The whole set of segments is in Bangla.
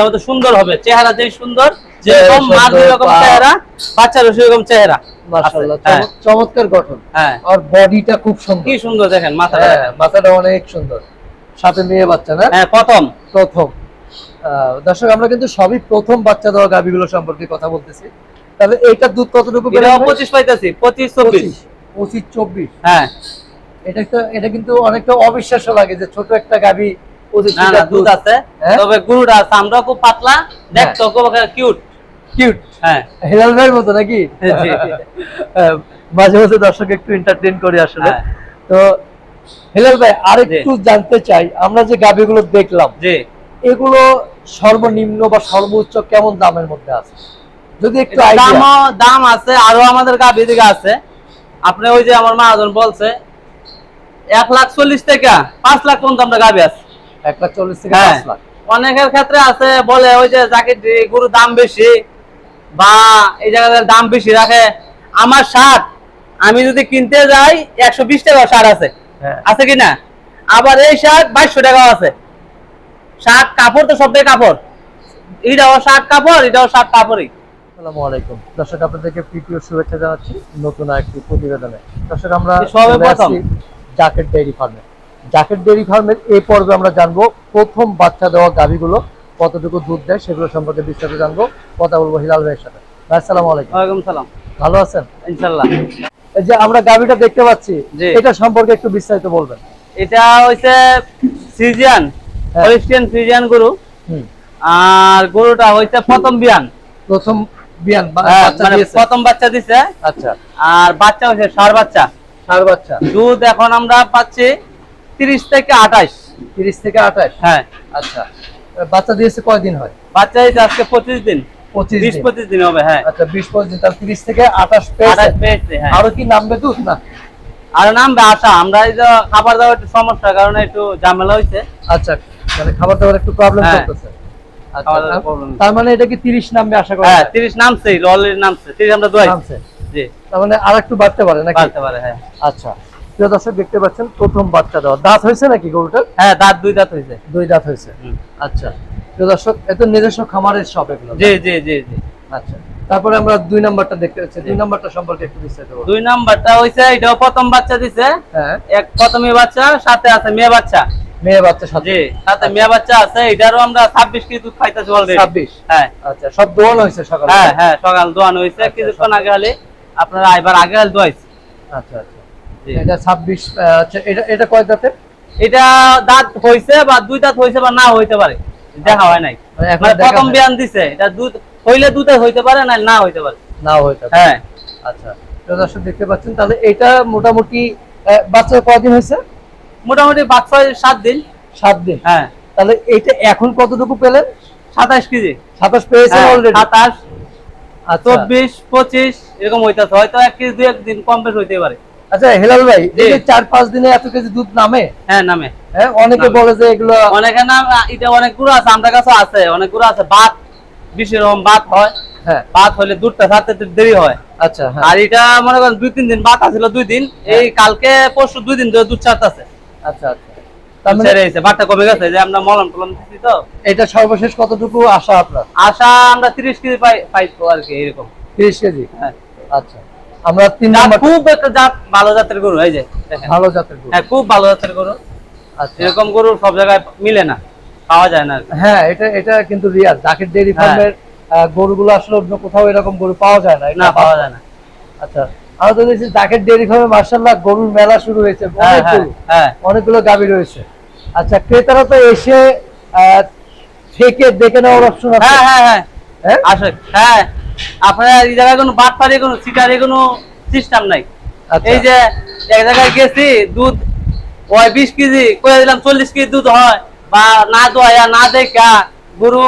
মতো সুন্দর হবে চেহারা যেই সুন্দর যেরকম মার যেরকম। চেহারা বাচ্চারও সেরকম চেহারা। হ্যাঁ। চমৎ- চমৎকার গঠন। হ্যাঁ। আর বডিটা খুব সুন্দর। কি সুন্দর দেখেন মাথাটা। হ্যাঁ মাথাটা অনেক সুন্দর। সাথে মেয়ে বাচ্চা না? হ্যাঁ প্রথম। প্রথম। দর্শক আমরা কিন্তু সবই প্রথম বাচ্চা দেওয়া গাভিগুলো সম্পর্কে কথা বলতেছি। তাহলে এইটার দুধ কতটুকু পঁচিশ পাইতেছি পঁচিশ চব্বিশ। পঁচিশ চব্বিশ। হ্যাঁ। এটা এটা কিন্তু অনেকটা অবিশ্বাস্য লাগে যে ছোট একটা গাভি না না দুধ। আছে হ্যাঁ? তবে গরুটা আছে আমরা খুব পাতলা দেখতো খুব কিউট কিউট হ্যাঁ। হেলাল ভাইয়ের মতো নাকি? মাঝে মাঝে দর্শক একটু এন্টারটেইন করি আসলে। হ্যাঁ। তো হেলাল ভাই আরেকটু জানতে চাই আমরা যে দেখলাম জি। এগুলো সর্বনিম্ন বা সর্বোচ্চ কেমন দামের মধ্যে আছে? যদি একটু দামও দাম আছে আরও আমাদের গাভি দিকে আছে। আপনি ওই যে আমার মহাজন বলছে এক লাখ চল্লিশ টাকা পাঁচ লাখ পর্যন্ত আমরা গাভি আছে। এক লাখ চল্লিশ থেকে হ্যাঁ। পাঁচ লাখ। অনেকের ক্ষেত্রে আছে বলে ওই যে যাকে গরুর দাম বেশি বা এই জায়গায় দাম বেশি রাখে। আমার শার্ট আমি যদি কিনতে যাই একশো বিশ টাকা শার্ট আছে। হ্যাঁ। আছে কি না? আবার এই শার্ট বাইশশো টাকাও আছে। শার্ট কাপড় তো সবটাই কাপড়। এটাও শার্ট কাপড় এটাও শার্ট কাপড়ই। আসসালামু আলাইকুম। দর্শক আপনাদেরকে প্রীতীয় শুভেচ্ছা জানাচ্ছি নতুন একটি প্রতিবেদনে। দর্শক আমরা সবে প্রথম। আসছি জাকেট ফার্মে। জাকেট ডেইরি ফার্মের এই পর্বে আমরা জানব প্রথম বাচ্চা দেওয়া গাভীগুলো কতটুকু দুধ দেয় সেগুলো সম্পর্কে বিস্তারিত জানব। কথা বলব হিলাল ভাইয়ের সাথে। আসসালামু আলাইকুম। ওয়ালাইকুম সালাম। ভালো আছেন? ইনশাল্লাহ এই যে আমরা গাভীটা দেখতে পাচ্ছি এটা সম্পর্কে একটু বিস্তারিত বলবেন। এটা হইছে হ্যাঁ। হলিস্টিয়ান ফ্রিজিয়ান গরু। আর গরুটা হইছে প্রথম বিয়ান। প্রথম বিয়ান বা- হ্যাঁ, মানে প্রথম বাচ্চা দিছে। আচ্ছা। আর বাচ্চা হইছে ষাট বাচ্চা। ষাঁড় বাচ্চা। দুধ এখন আমরা পাচ্ছি তিরিশ থেকে আঠাশ। তিরিশ থেকে আঠাশ? হ্যাঁ। আচ্ছা। বাচ্চা দিয়েছে কয়দিন হয়? বাচ্চা হইছে আজকে পঁচিশ দিন। পঁচিশ বিশ দিন। পঁচিশ দিন হবে হ্যাঁ। আচ্ছা বিশ পঁচিশ দিন। তাহলে তিরিশ থেকে আঠাশ পেয়েছে। আঠাশ পেয়েছে হ্যাঁ। আরও কি নামবে দুধ না? আর নামবে আশা আমরা এই যে খাবার দাবার একটু সমস্যার কারণে একটু ঝামেলা হইছে। আচ্ছা মানে খাবার দাবার একটু প্রবলেম হ্যাঁ। করতেছে। আচ্ছা, তার- মানে এটা কি তিরিশ নামবে আশা করা হ্যাঁ যায়? তিরিশ নামছে অলরেডি নামছে। তিরিশ আমরা দোয়াই। নামছে। জি। তার মানে আর একটু বাড়তে পারে নাকি? পারতে পারে হ্যাঁ। আচ্ছা। প্রিয় দর্শক দেখতে পাচ্ছেন প্রথম বাচ্চা দেওয়া। দাঁত হয়েছে নাকি গরুটার হ্যাঁ দাঁত দুই দাঁত হয়েছে। দুই দাঁত হয়েছে। আচ্ছা। প্রিয় দর্শক এত নিজস্ব খামারের সব এগুলো। জি জি জি জি। আচ্ছা। তারপরে আমরা দুই নাম্বারটা দেখতে পাচ্ছি। দুই নাম্বারটা সম্পর্কে একটু বিস্তারিত বলুন। দুই নাম্বারটা হইছে এটাও প্রথম বাচ্চা দিছে। হ্যাঁ। এক প্রথমে বাচ্চা সাথে আছে মেয়ে বাচ্চা। মেয়ে বাচ্চা সাথে। সাথে মেয়ে বাচ্চা আছে এটারও আমরা ছাব্বিশ কেজি দুধ খাইতেছি অলরেডি ছাব্বিশ? হ্যাঁ। আচ্ছা সব দোয়ানো হয়েছে সকালে? হ্যাঁ হ্যাঁ সকাল দোয়ানো হয়েছে আচ্ছা, কিছুক্ষণ আগে হলে আপনারা আইবার আগে হলে দোয়াইছে। আচ্ছা আচ্ছা। এটা ছাব্বিশ এটা এটা কয় দাঁতের? এটা দাঁত হইছে বা দুই দাঁত হইছে বা না হইতে পারে। দেখা হয় নাই। মানে প্রথম বিয়ান দিছে এটা দুধ হইলে দুধে হইতে পারে না না হইতে পারে। নাও হইতে পারে। হ্যাঁ। আচ্ছা তো দর্শক দেখতে পাচ্ছেন তাহলে এটা মোটামুটি বাচ্চা কয়দিন হয়েছে? মোটামুটি ছয় সাত দিন। সাত দিন। হ্যাঁ। তাহলে এটা এখন কতটুকু পেলেন? সাতাশ কেজি। সাতাশ পেয়েছেন হ্যাঁ, অলরেডি সাতাশ আচ্ছা। চব্বিশ পঁচিশ এরকম হইতেছে। হয়তো এক কেজি দুই একদিন কম বেশ হইতে পারে। আচ্ছা হেলাল ভাই এই যে চার পাঁচ দিনে এত কেজি দুধ নামে? হ্যাঁ নামে। হ্যাঁ অনেকে বলে যে এগুলো অনেকের নাম এটা অনেকগুলো আছে আমার কাছে আছে অনেকগুলো আছে। ভাত বেশি রকম ভাত হয়। হ্যাঁ। ভাত হলে দুধটা দেরি হয়। আচ্ছা হ্যাঁ। আর এটা মনে করেন দুই তিন দিন ভাত আছিল দুই দিন এই কালকে পরশু দুই দিন ধরে দুধ ছাড়তেছে। আচ্ছা আচ্ছা। মানে এটা সর্বশেষ কতটুকু আশা আপনার? আশা আমরা তিরিশ কেজি পাই পাইতো আর কি এরকম। তিরিশ কেজি? হ্যাঁ। আচ্ছা। আমরা তিন নম্বর খুব একটা জাত ভালো জাতের গরু এই যে। ভালো জাতের গরু। হ্যাঁ খুব ভালো জাতের গরু। আচ্ছা। এরকম গরু সব জায়গায় মিলে না পাওয়া যায় না হ্যাঁ এটা এটা কিন্তু রিয়াল জাকির ডেইরি হ্যাঁ। ফার্মের গরুগুলো আসলে অন্য কোথাও এরকম গরু পাওয়া যায় না। না পাওয়া যায় না। আচ্ছা আমরা তো দেখছি জাকের ফার্মে মার্শাল্লাহ গরুর মেলা শুরু হয়েছে হ্যাঁ হ্যাঁ অনেকগুলো গাভী রয়েছে। আচ্ছা ক্রেতারা তো এসে আহ, থেকে দেখে নেওয়ার অপশন আছে। হ্যাঁ হ্যাঁ হ্যাঁ। হ্যাঁ? আসে হ্যাঁ আপনার এই জায়গায় কোনো কোনো সিটারে কোনো সিস্টেম নাই। আচ্ছা। এই যে এক জায়গায় গেছি দুধ ওই বিশ কেজি করে দিলাম চল্লিশ কেজি দুধ হয় বা না দোয়া না দেখা গরু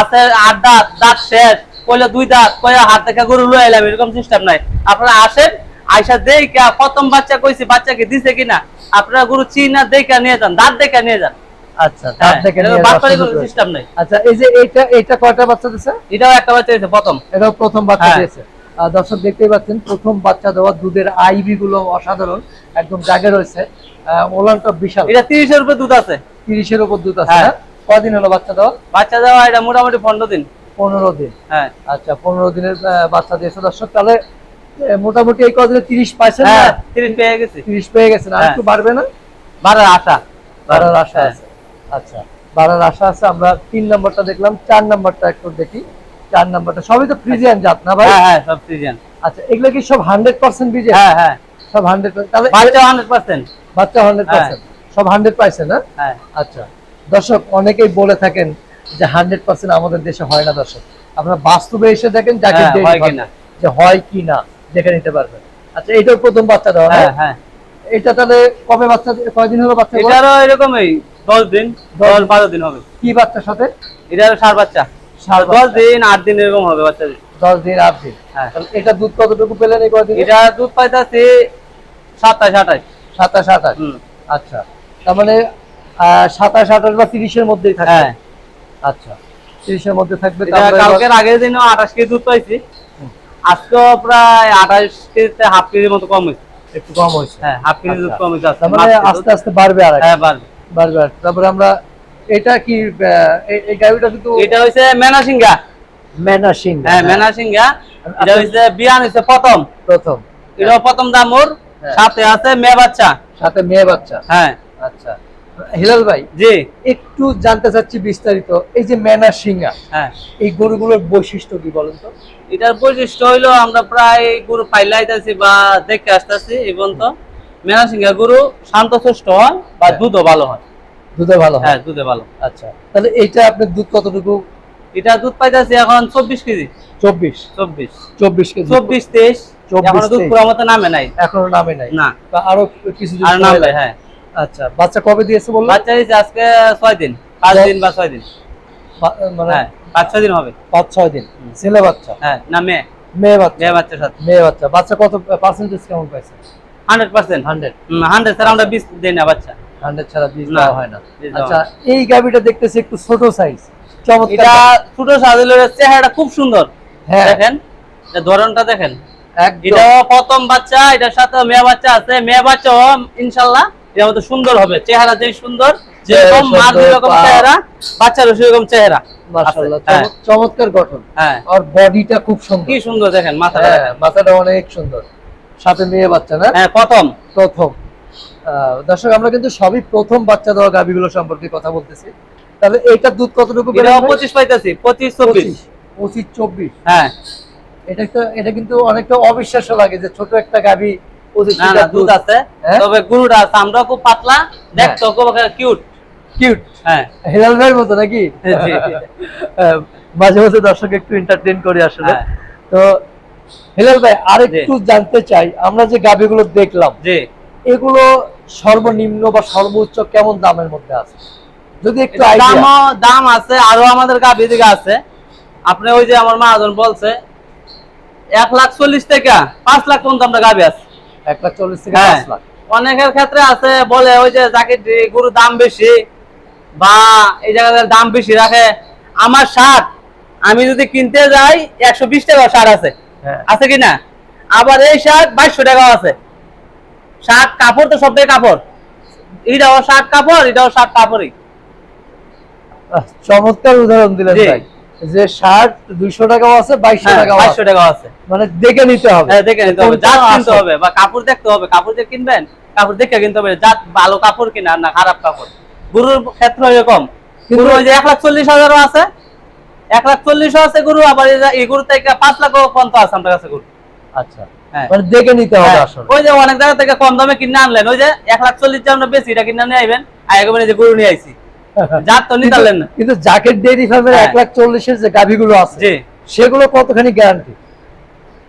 আছে আট দাঁত দাঁত শেষ কইলে দুই দাঁত কইলে হাত দেখা গরু লয়ে এলাম এরকম সিস্টেম নাই। আপনারা আসেন আইসা দেখা প্রথম বাচ্চা কইছি বাচ্চাকে দিছে কিনা আপনারা গরু চিনা দেখা নিয়ে যান দাঁত দেখা নিয়ে যান। আচ্ছা হ্যাঁ। সিস্টেম নাই। আচ্ছা এই যে এইটা এইটা কয়টা বাচ্চা দিছে? এটাও একটা বাচ্চা হয়েছে প্রথম। এটাও প্রথম বাচ্চা হ্যাঁ। দিয়েছে। দর্শক দেখতেই পাচ্ছেন প্রথম বাচ্চা দেওয়া দুধের আইবি গুলো অসাধারণ একদম জাগে রয়েছে। ওলানটা বিশাল। এটা উপরে দুধ আছে। তিরিশের উপর দুধ আছে হ্যাঁ। হ্যাঁ? কদিন হলো বাচ্চা দেওয়া? বাচ্চা দেওয়া এটা মোটামুটি পনেরো দিন। পনেরো দিন। হ্যাঁ। আচ্ছা পনেরো দিনের আহ, বাচ্চা দিয়েছে। দর্শক তাহলে মোটামুটি এই কদিনে তিরিশ পাইছেন না? হ্যাঁ তিরিশ পেয়ে গেছি। তিরিশ পেয়ে গেছেন। আর হ্যাঁ। একটু বাড়বে না? বারোর আশা। বাড়ার আশা হ্যাঁ। আছে। আচ্ছা বাড়ার আশা আছে আমরা তিন নাম্বারটা দেখলাম চার নাম্বারটা একটু দেখি। চার নাম্বারটা সবই তো ফ্রিজিয়ান জাত না ভাই? হ্যাঁ হ্যাঁ সব সিজন আচ্ছা এগুলো কি সব হান্ড্রেড পার্সেন্ট বিজে হ্যাঁ হ্যাঁ। সব হান্ড্রেড তাহলে বাচ্চা হান্ড্রেড পার্সেন্ট বাচ্চা হান্ড্রেড পার্সেন্ট সব হান্ড্রেড না? হ্যাঁ। আচ্ছা দর্শক অনেকেই বলে থাকেন যে হান্ড্রেড পার্সেন্ট আমাদের দেশে হয় না দর্শক। আপনারা বাস্তবে এসে দেখেন যাকে হ্যাঁ, হয় কিনা। যে হয় কি না দেখে নিতে পারবেন। আচ্ছা এটার প্রথম বাচ্চা দেওয়া হ্যাঁ হ্যাঁ। এটা তাহলে কবে বাচ্চা কয়দিন হলো বাচ্চা? এটারও এরকমই। দশ দিন দশ বারো দিন হবে। কি বাচ্চার সাথে? এটারও সার বাচ্চা। দশ দিন আট দিন এরকম হবে বাচ্চা দশ দিন আট দিন। হ্যাঁ। এটা দুধ কতটুকু পেলেন এই কয়দিন? এটা দুধ পাইতেছি সাতাশ আঠাশ। সাতাশ আঠাশ। আচ্ছা। তার মানে সাতাশ আঠাশ বা তিরিশের মধ্যেই থাকবে? হ্যাঁ। আচ্ছা। তিরিশের মধ্যে থাকবে এটা কালকের আগের দিনও আঠাশ কেজি দুধ পাইছি। আজকেও প্রায় আঠাশ কেজিতে হাফ কেজির মতো কম হয়েছে। একটু কম হয়েছে। হ্যাঁ হাফ কেজি দুধ আচ্ছা। কম হয়েছে। মানে আস্তে আস্তে বাড়বে আর হ্যাঁ বাড়বে। তারপরে আমরা এটা কি এই- গাড়িটা কিন্তু এটা হচ্ছে মেনাসিঙ্গা ম্যানা হ্যাঁ মেনাসিঙ্গা এটা আচ্ছা। হচ্ছে বিয়ান হচ্ছে প্রথম। প্রথম এটা প্রথম হ্যাঁ। সাথে আছে মেয়ে বাচ্চা। সাথে মেয়ে বাচ্চা। হ্যাঁ। আচ্ছা। হিলাল ভাই জি। একটু জানতে চাচ্ছি বিস্তারিত এই যে ম্যানা সিঙ্গা হ্যাঁ। এই গরুগুলোর বৈশিষ্ট্য কি বলেন তো? এটার বৈশিষ্ট্য হইল আমরা প্রায় গরু পাইলাইতেছি বা দেখে আসতেছি এবং তো মেনাসিঙ্গা গরু শান্তশিষ্ট হয় বা হ্যাঁ। দুধও ভালো হয়। দুধে ভালো হয়। হ্যাঁ দুধে ভালো। আচ্ছা। তাহলে এইটা আপনার দুধ কতটুকু? এটা দুধ পাইতেছি এখন চব্বিশ কেজি। চব্বিশ। চব্বিশ। চব্বিশ কেজি। চব্বিশ তেইশ। 24, এখনও দুধ পুরো মতো নামে নাই। এখনও নামে নাই? না। আরও কিছু আর নামবে হ্যাঁ। আচ্ছা বাচ্চা কবে দিয়েছে বললেন বাচ্চা দিয়েছে আজকে ছয় দিন পাঁচ দিন বা ছয় দিন। মানে হ্যাঁ পাঁচ ছয় দিন হবে। পাঁচ ছয় দিন। ছেলে বাচ্চা? হ্যাঁ না মেয়ে। মেয়ে বাচ্চা। মেয়ে বাচ্চার সাথে। মেয়ে বাচ্চা। বাচ্চা কত পার্সেন্টেজ কেমন পাইছে? Hundred percent. Hundred. Hundred sir আমরা বিশ দিই না বাচ্চা। হান্ড্রেড ছাড়া বীজ দেওয়া হয় না। আচ্ছা এই দেখতেছি একটু ছোট সাইজ এটা ছোট চেহারাটা খুব সুন্দর। হ্যাঁ। দেখেন ধরনটা দেখেন। এটা প্রথম বাচ্চা এটার সাথে মেয়ে বাচ্চা আছে। মেয়ে বাচ্চা ইনশাল্লাহ মতো সুন্দর হবে। চেহারা যে সুন্দর যেরকম মার যেরকম চেহারা বাচ্চারও সেরকম চেহারা। হ্যাঁ। চমৎকার গঠন। হ্যাঁ। আর বডিটা খুব সুন্দর। কি সুন্দর দেখেন মাথাটা হ্যাঁ। মাথাটা অনেক সুন্দর। সাথে মেয়ে বাচ্চা না? হ্যাঁ প্রথম। প্রথম। দর্শক আমরা কিন্তু সবই প্রথম বাচ্চা দেওয়া গাভিগুলো সম্পর্কে কথা বলতেছি। তাহলে এইটার দুধ কতটুকু এটাও ভাই? পঁচিশ পাইতেছি পঁচিশ চব্বিশ। পঁচিশ পঁচিশ চব্বিশ। হ্যাঁ। এটা একটা এটা কিন্তু অনেকটা অবিশ্বাস্য লাগে যে ছোট একটা গাভি দুধ আছে। হ্যাঁ? তবে গুরুটা আছে আমরা খুব পাতলা। দেখতো খুব কিউট। কিউট। হ্যাঁ। হেলাল ভাইয়ের মতো নাকি? আহ, মাঝে মাঝে দর্শক একটু এন্টারটেইন করি আসলে। হ্যাঁ। তো হেলাল ভাই আরেকটু জানতে চাই আমরা যে গাভিগুলো দেখলাম জি। এগুলো সর্বনিম্ন বা সর্বোচ্চ কেমন দামের মধ্যে আছে? যদি একটু দামও দাম আছে আরও আমাদের গাভি দিকে আছে। আপনি ওই যে আমার মহাজন বলছে এক লাখ চল্লিশ থেকে পাঁচ লাখ পর্যন্ত আমরা গাভি আছে। এক লাখ চল্লিশ থেকে হ্যাঁ। পাঁচ লাখ। অনেকের ক্ষেত্রে আছে বলে ওই যে যাকে যে গরুর দাম বেশি বা এই জায়গায় দাম বেশি রাখে আমার শার্ট আমি যদি কিনতে যাই একশো বিশ টাকা শার্ট আছে। আছে কি না আবার এই শার্ট বাইশশো টাকাও আছে। শার্ট কাপড় তো সবটাই কাপড়। এটাও শার্ট কাপড় এটাও শার্ট কাপড়ই। চমৎকার উদাহরণ দিলেন ভাই। যে শার্ট দুইশো টাকাও আছে বাইশশো হ্যাঁ, টাকাও বাইশশো টাকাও আছে। মানে দেখে নিতে হবে। হ্যাঁ দেখে নিতে হবে। জাত কিনতে হবে বা কাপড় দেখতে হবে। কাপড় যে কিনবেন কাপড় দেখে কিনতে হবে। জাত ভালো কাপড় কিনা না খারাপ কাপড়। গরুর ক্ষেত্রে এরকম। গরু ওই যে এক লাখ চল্লিশ হাজারও আছে। এক লাখ চল্লিশও আছে গরু আবার এই গরু থেকে পাঁচ লাখ পর্যন্ত আছে আমার কাছে গরু। আচ্ছা। হ্যাঁ। মানে দেখে নিতে হবে হ্যাঁ, আসলে। ওই যে অনেক জায়গা থেকে কম দামে কিনে আনলেন ওই যে এক লাখ চল্লিশ আমরা বেশি এটা কিনে নিয়ে আইবেন যে গরু নিয়ে আইছি। জাত তো নিতে পারলেন না। কিন্তু ডেয়ারি ফার্মের হ্যাঁ। এক লাখ চল্লিশের যে গাভিগুলো আছে জি। সেগুলো কতখানি গ্যারান্টি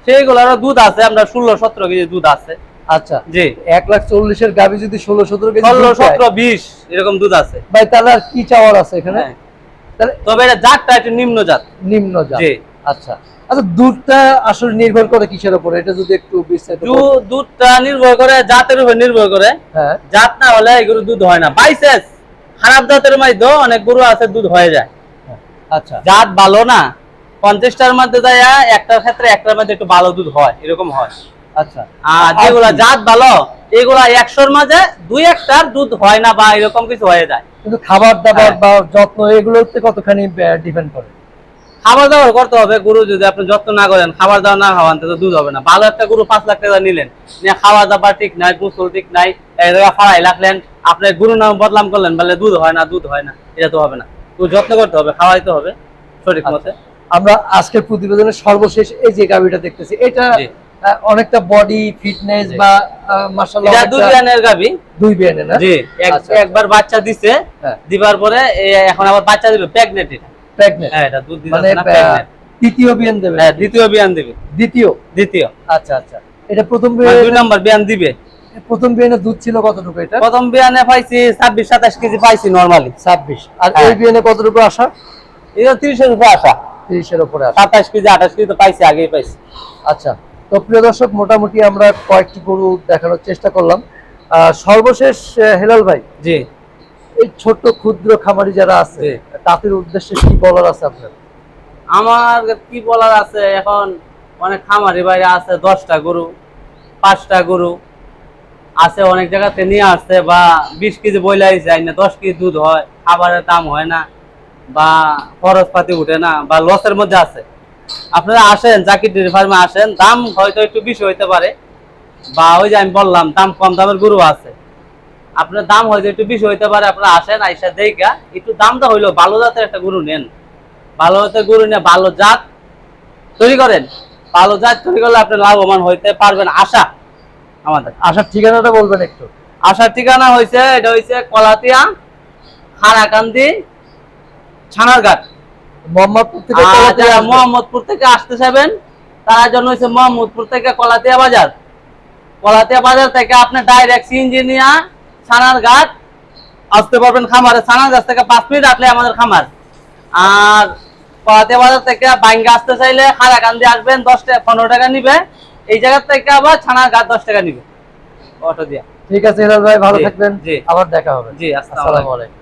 সেইগুলোরও দুধ আছে আমরা ষোলো সতেরো কেজি দুধ আছে। আচ্ছা। জি। এক লাখ চল্লিশের গাভি যদি ষোলো সতেরো কেজি ষোলো সতেরো বিশ এরকম দুধ আছে। ভাই তাহলে আর কি চাওয়ার আছে এখানে? তবে এটা জাতটা একটু নিম্ন জাত। নিম্ন জাত। আচ্ছা। আচ্ছা দুধটা আসলে নির্ভর করে কিসের উপরে? এটা যদি একটু বিস্তারিত দুধটা নির্ভর করে জাতের উপর নির্ভর করে। হ্যাঁ। জাত না হলে এগুলো দুধ হয় না। বাইসেস খারাপ জাতের মধ্যে অনেক গরু আছে দুধ হয়ে যায়। আচ্ছা। জাত ভালো না পঞ্চাশটার মধ্যে যায় একটার ক্ষেত্রে একটার মধ্যে একটু ভালো দুধ হয় এরকম হয়। আচ্ছা। আর যেগুলা জাত ভালো এগুলা একশোর মাঝে দুই একটার দুধ হয় না বা এরকম কিছু হয়ে যায়। কিন্তু খাবার দাবার হ্যাঁ। বা যত্ন এগুলোতে কতখানি ডিপেন্ড করে? খাবার দাবার করতে হবে গরু যদি আপনি যত্ন না করেন খাবার দাবার না খাওয়ান তো দুধ হবে না। ভালো একটা গরু পাঁচ লাখ টাকা নিলেন নিয়ে খাবার দাবার ঠিক নাই গোসল ঠিক নাই ফাড়াই রাখলেন আপনি গরু নাম বদলাম করলেন বলে দুধ হয় না দুধ হয় না এটা তো হবে না। তো যত্ন করতে হবে খাওয়াইতে হবে সঠিক আচ্ছা। মতে। আমরা আজকের প্রতিবেদনের সর্বশেষ এই যে গাভিটা দেখতেছি এটা অনেকটা বডি ফিটনেস বা মাসাল্লাহ এটা দুধ বিয়ানের গাবি। দুই বিয়ানে না? জি আচ্ছা। একবার বাচ্চা দিছে হ্যাঁ। দিবার পরে এখন আবার বাচ্চা দিবে প্রেগনেন্ট এটা। প্রেগনেন্ট হ্যাঁ এটা দুধ দিতে মানে না প্রেগনেন্ট তৃতীয় বিয়ান দেবে হ্যাঁ দ্বিতীয় বিয়ান দিবে। দ্বিতীয়? দ্বিতীয়। আচ্ছা আচ্ছা। এটা প্রথম মানে দুই বিয়ানে নম্বর বিয়ান দিবে। প্রথম বিয়ানে দুধ ছিল কতটুকু এটা? প্রথম বিয়ানে পাইছি ছাব্বিশ সাতাশ কেজি পাইছি নরমালি ছাব্বিশ। আর হ্যাঁ। এই বিয়ানে কতটুকু আসা? এটা তিরিশের উপরে আসা। তিরিশের উপরে আসা। সাতাশ কেজি আঠাশ কেজি তো পাইছি আগেই পাইছি। আচ্ছা। তো প্রিয় দর্শক মোটামুটি আমরা কয়েকটি গরু দেখানোর চেষ্টা করলাম। সর্বশেষ হেলাল ভাই জি। এই ছোট্ট ক্ষুদ্র খামারি যারা আছে। তাদের উদ্দেশ্যে কি বলার আছে আপনার? আমার কি বলার আছে এখন অনেক খামারি বাইরে আছে দশটা গরু পাঁচটা গরু আছে অনেক জায়গাতে নিয়ে আসছে বা বিশ কেজি বইলাই যায় না দশ কেজি দুধ হয় খাবারের দাম হয় না বা খরচ পাতি উঠে না বা লসের মধ্যে আছে। আপনারা আসেন জাকির ডেয়ারি ফার্মে আসেন দাম হয়তো একটু বেশি হইতে পারে বা ওই যে আমি বললাম দাম কম দামের গরু আছে। আপনার দাম হয়তো একটু বেশি হইতে পারে আপনারা আসেন আইসা দেখা একটু দামটা হইল ভালো জাতের একটা গরু নেন। ভালো জাতের গরু নিয়ে ভালো জাত তৈরি করেন। ভালো জাত তৈরি করলে আপনি লাভবান হইতে পারবেন আশা আমাদের। আশার ঠিকানাটা বলবেন একটু। আশার ঠিকানা হয়েছে এটা হয়েছে কলাতিয়া খারাকান্দি ছানারঘাট। মোহাম্মদপুর থেকে যারা মোহাম্মদপুর থেকে আসতে চাইবেন তার জন্য হচ্ছে মোহাম্মদপুর থেকে কলাতিয়া বাজার। কলাতিয়া বাজার থেকে আপনি ডাইরেক্ট ইঞ্জিনিয়া ছানারঘাট আসতে পারবেন খামারে। ছানারঘাট থেকে পাঁচ মিনিট আসলে আমাদের খামার। আর কলাতিয়া বাজার থেকে বাইঙ্গা আসতে চাইলে খারাকান্দি আসবেন দশ টাকা পনেরো টাকা নিবে। এই জায়গার থেকে আবার ছানারঘাট দশ টাকা নিবে। অটো দিয়া। ঠিক আছে ভাই ভালো থাকবেন। আবার দেখা হবে। জি আসসালামু আলাইকুম।